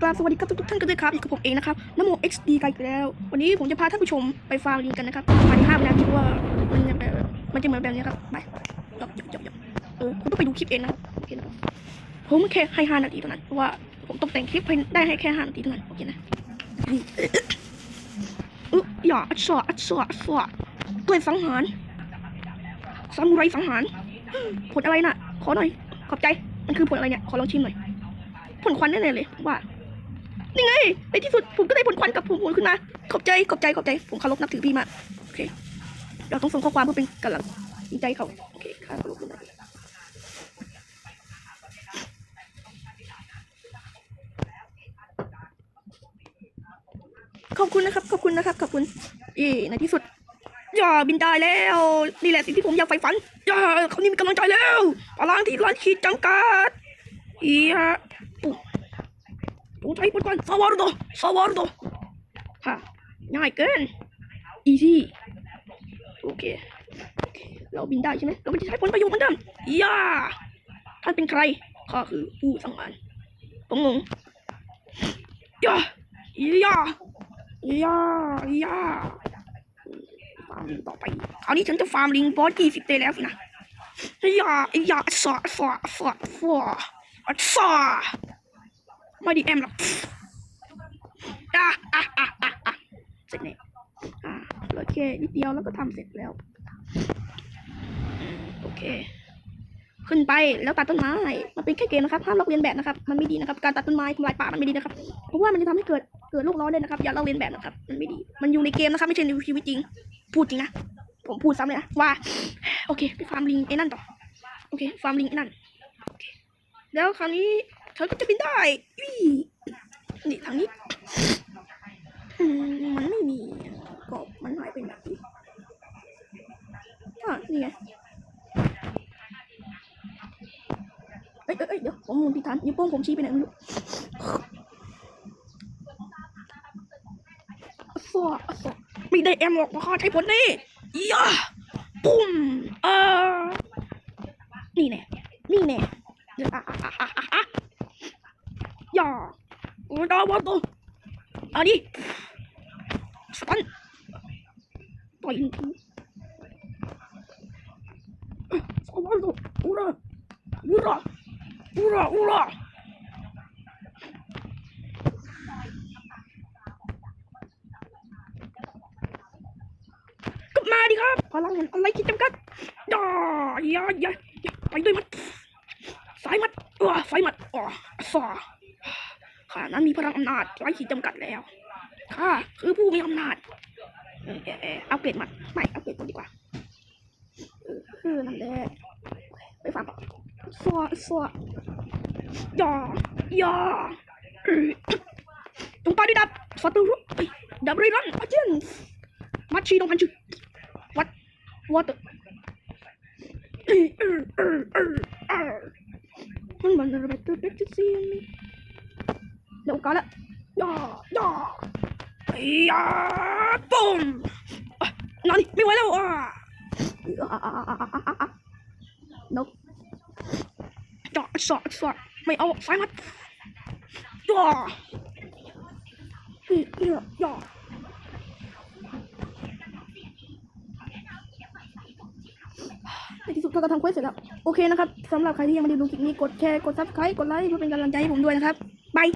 กราบสวัสดีครับทุกท่านกันด้วยครับอยู่กับผมเองนะครับนโม XD กันอีกแล้ว วันนี้ผมจะพาท่านผู้ชมไปฟาร์มลิงกันนะครับมาในห้าวินาทีว่ามันจะแบบมันจะเหมือนแบบนี้ครับไปจบจบจบจบเออคุณต้องไปดูคลิปเองนะโอเคนะผมแค่ให้ห้านาทีเท่านั้นเพราะว่าผมตกแต่งคลิปให้ได้ให้แค่ห้านาทีเท่านั้นโอเคนะนี่อึ๊ะอย่าอัดสออัดสออัดสอด้วยสังหารซามูไรสังหารผลอะไรน่ะ ขอหน่อยขอบใจมันคือผลอะไรเนี่ยขอลองชิมหน่อยผลควันแน่ๆเลยว่า นี่ไงในที่สุดผมก็ได้ผลควันกับผมผลขึ้นมา ขอบใจ ขอบใจ ขอบใจ ผมเคารพนับถือพี่มาก โอเค เราต้องส่งข้อความเพื่อเป็นกำลังใจเขา โอเคข้าเคารพนะขอบคุณนะครับ ขอบคุณนะครับ ขอบคุณเอ้ในที่สุดอย่าบินได้แล้ว นี่แหละสิ่งที่ผมอยากใฝ่ฝันอย่าเขานี่มีกำลังใจแล้วพลังที่ร้านขีดจำกัดเอียปุ๊บ ปุ๊บใจปุ๊บก่อนสวอร์ดสวอร์โดฮะง่ายเกินอีซี่โอเค เราบินได้ใช่ไหมเราไม่ใช้ผลประโยชน์เหมือนเดิมย่าท่านเป็นใครข้าคือผู้สังหารผมงงย่าย่าย่าย่าฟาร์มลิงต่อไปคราวนี้ฉันจะฟาร์มลิงบอสยี่สิบได้แล้วสินะย่าอย่าสอสอสอสอสอ ไม่ดีแอมหรอกอะอะอะอะอะเสร็จเนี่ยอะเหลือแค่นิดเดียวแล้วก็ทำเสร็จแล้วโอเค ขึ้นไปแล้วตัดต้นไม้มันเป็นแค่เกมนะครับห้ามลอกเลียนแบบนะครับ มันไม่ดีนะครับ การตัดต้นไม้ทำลายป่ามันไม่ดีนะครับ เพราะว่ามันจะทำให้เกิดเกิดโลกร้อนเลยนะครับ อย่าลอกเลียนแบบนะครับ มันไม่ดี มันอยู่ในเกมนะครับ ไม่ใช่ในชีวิตจริง พูดจริงนะ ผมพูดซ้ำเลยนะว่า โอเคไปฟาร์มลิงไอ้นั่นต่อ โอเค ฟาร์มลิงไอ้นั่นโอเคแล้วคราวนี้ เธอก็จะบินได้อี้นี่ทางนี้มันไม่มีกรอบมันหายไปไหนอะนี่ไงเอ้ยเอ้ยเดี๋ยวผมมุนผิดฐานนิ้วโป้งผมชี้ไปไหนไม่รู้ฟอฟอไม่ได้แอมหรอกเพราะเขาใช้ผลนี่ย่าปุ้มเออนี่แน่นี่แน่ Udah botol. Adi. Sepan. Poin. Tuh. Ura. Ura. Ura. Ura. Kemari Allah kita. Ya, ya, ya. ข้านั้นมีพลังอำนาจไร้ขีดจำกัดแล้วข้าคือผู้มีอำนาจ เออเออเออเอาเกรดมัดไม่เอาเกรดมัดดีกว่า เออเออนั่นแหละไปฟังก่อนฟาฟาอย่าอย่าเอจงไปด้วยดับฟัตตุรุเอ้ยดับเรรันอาเจนมัดชีดงพันชื่อ what what the เออเออเออเออเออมันมันระเบิดตัวเล็กจะเสียงนี่เดี๋ยวก่อนละย่อย่อไอ้ยาปุ่มนอนไม่ไหวแล้วอะนกจ่อสอดสอดไม่เอาสายมัดย่อย่อย่อในที่สุดก็ทำเควสเสร็จแล้ว โอเคนะครับสำหรับใครที่ยังไม่ได้ดูคลิปนี้กดแชร์กดซับสไครต์กดไลค์เพื่อเป็นกำลังใจให้ผมด้วยนะครับบาย